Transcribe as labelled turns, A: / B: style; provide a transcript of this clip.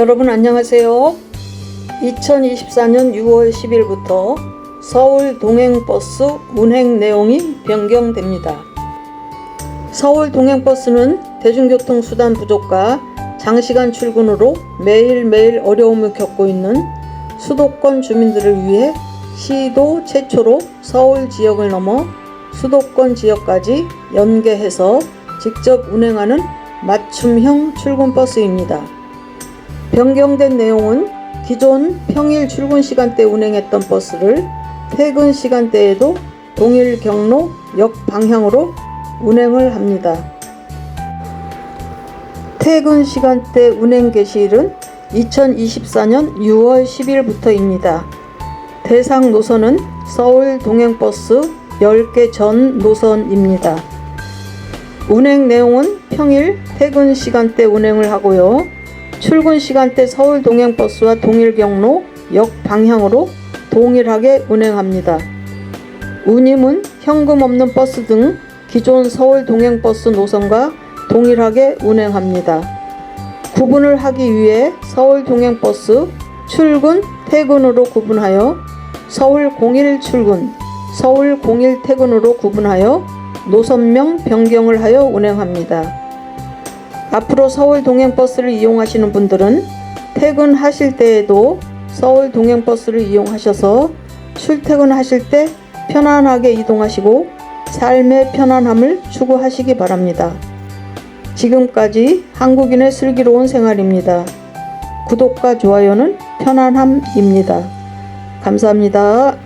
A: 여러분 안녕하세요. 2024년 6월 10일부터 서울 동행버스 운행 내용이 변경됩니다. 서울 동행버스는 대중교통 수단 부족과 장시간 출근으로 매일매일 어려움을 겪고 있는 수도권 주민들을 위해 시도 최초로 서울 지역을 넘어 수도권 지역까지 연계해서 직접 운행하는 맞춤형 출근 버스입니다. 변경된 내용은 기존 평일 출근 시간대 운행했던 버스를 퇴근 시간대에도 동일 경로 역 방향으로 운행을 합니다. 퇴근 시간대 운행 개시일은 2024년 6월 10일부터입니다. 대상 노선은 서울 동행버스 10개 전 노선입니다. 운행 내용은 평일 퇴근 시간대 운행을 하고요. 출근 시간대 서울 동행버스와 동일 경로 역 방향으로 동일하게 운행합니다. 운임은 현금 없는 버스 등 기존 서울 동행버스 노선과 동일하게 운행합니다. 구분을 하기 위해 서울 동행버스 출근, 퇴근으로 구분하여 서울 01 출근, 서울 01 퇴근으로 구분하여 노선명 변경을 하여 운행합니다. 앞으로 서울 동행버스를 이용하시는 분들은 퇴근하실 때에도 서울 동행버스를 이용하셔서 출퇴근하실 때 편안하게 이동하시고 삶의 편안함을 추구하시기 바랍니다. 지금까지 한국인의 슬기로운 생활입니다. 구독과 좋아요는 편안함입니다. 감사합니다.